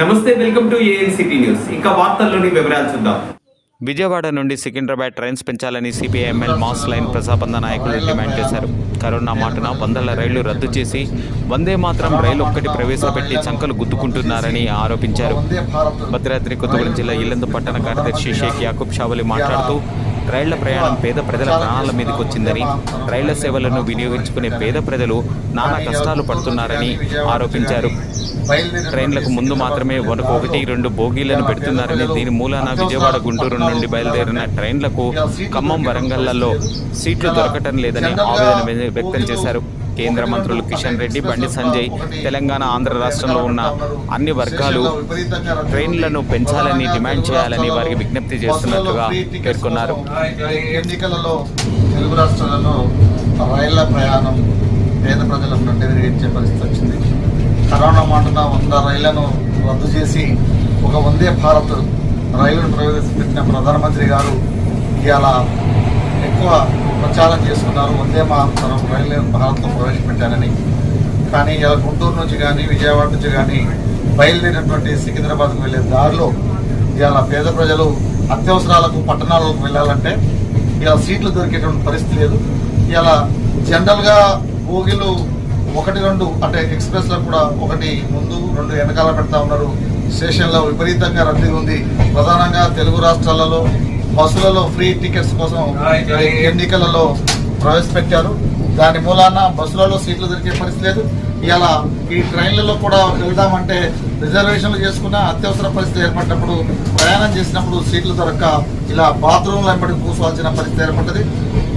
నమస్తే welcome to ANCT news. వార్తల్లోని వివరాలు చూద్దాం. విజయవాడ నుండి సికింద్రాబాద్ ట్రైన్స్ పెంచాలని సిపిఐఎంఎల్ మాస్ లైన్ ప్రజాబంధ నాయకులు డిమాండ్ చేశారు. కరోనా మాటన వందల రైళ్ళు రద్దు చేసి వందే మాత్రం రైలు ఒక్కటి ప్రవేశపెట్టి చంకలు గుద్దుకుంటున్నారని ఆరోపించారు. భద్రాద్రి కొత్తగూడెం జిల్లా ఇల్లందు పట్టణ కార్యదర్శి షేక్ యాకూబ్ షావలి మాట్లాడుతూ రైళ్ళ ప్రయాణం పేద ప్రజల ప్రాణాల మీదకి వచ్చిందని రైళ్ళ సేవలను వినియోగించుకునే పేద ప్రజలు నానా కష్టాలు పడుతున్నారని ఆరోపించారు. ట్రైన్లకు ముందు మాత్రమే ఒకటి రెండు బోగీలను పెడుతున్నారని దీని మూలాన విజయవాడ గుంటూరు నుండి బయలుదేరిన ట్రైన్లకు ఖమ్మం వరంగల్లలో సీట్లు దొరకటం లేదని ఆవేదన వ్య- వ్యక్తం చేశారు. కేంద్ర మంత్రులు కిషన్ రెడ్డి బండి సంజయ్ తెలంగాణ ఆంధ్ర రాష్ట్రంలో ఉన్న అన్ని వర్గాలు ట్రైన్లను పెంచాలని డిమాండ్ చేయాలని వారికి విజ్ఞప్తి చేస్తున్నట్లుగా పేర్కొన్నారు. ఎన్నికలలో తెలుగు రాష్ట్రాలలో రైళ్ళ ప్రయాణం పేద ప్రజలకు నిర్వహించే పరిస్థితి వచ్చింది. కరోనా మాటున వంద రైళ్ళను రద్దు చేసి ఒక వందే భారత్ రైలును ప్రవేశపెట్టిన ప్రధానమంత్రి గారు ఇవాళ ఎక్కువ ప్రచారం చేసుకున్నారు. వందే మాతరం రైల్వే భారత్లో ప్రవేశపెట్టారని. కానీ ఇలా గుంటూరు నుంచి కానీ విజయవాడ నుంచి కానీ బయలుదేరినటువంటి సికింద్రాబాద్కు వెళ్ళే దారిలో ఇలా పేద ప్రజలు అత్యవసరాలకు పట్టణాలకు వెళ్ళాలంటే ఇలా సీట్లు దొరికేటువంటి పరిస్థితి లేదు. ఇలా జనరల్గా బోగిలు ఒకటి రెండు అంటే ఎక్స్ప్రెస్లో కూడా ఒకటి ముందు రెండు వెనకాల పెడతా ఉన్నారు. స్టేషన్లో విపరీతంగా రద్దీ ఉంది. ప్రధానంగా తెలుగు రాష్ట్రాలలో బస్సులలో ఫ్రీ టికెట్స్ కోసం ఎన్నికలలో ప్రవేశపెట్టారు. దాని మూలాన బస్సులలో సీట్లు దొరికే పరిస్థితి లేదు. ఇలా ఈ ట్రైన్లలో కూడా వెళ్దామంటే రిజర్వేషన్లు చేసుకున్న అత్యవసర పరిస్థితి ఏర్పడినప్పుడు ప్రయాణం చేసినప్పుడు సీట్లు దొరక్క ఇలా బాత్రూమ్లో వెంబడి కూర్చోవాల్సిన పరిస్థితి ఏర్పడ్డది.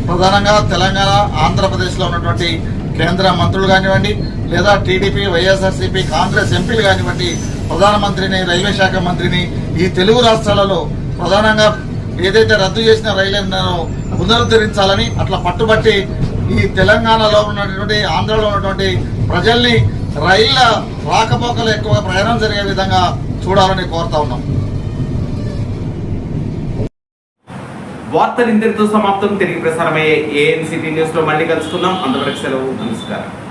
ప్రధానంగా తెలంగాణ ఆంధ్రప్రదేశ్లో ఉన్నటువంటి కేంద్ర మంత్రులు కానివ్వండి లేదా టీడీపీ వైఎస్ఆర్సీపీ కాంగ్రెస్ ఎంపీలు కానివ్వండి ప్రధానమంత్రిని రైల్వే శాఖ మంత్రిని ఈ తెలుగు రాష్ట్రాలలో ప్రధానంగా ఏదైతే రద్దు చేసిన రైళ్ళను పునరుద్ధరించాలని అట్లా పట్టుబట్టి ఈ తెలంగాణలో ఉన్నటువంటి ఆంధ్రలో ఉన్నటువంటి ప్రజల్ని రైళ్ళ రాకపోకలు ఎక్కువ ప్రయాణం జరిగే విధంగా చూడాలని కోరుతా ఉన్నాం. వార్తలు ఇంతటితో సమాప్తం. తిరిగి ప్రసారమయ్యే ఏఎన్సిటీ న్యూస్లో మళ్ళీ కలుసుకుందాం. అంతవరకు సెలవు. నమస్కారం.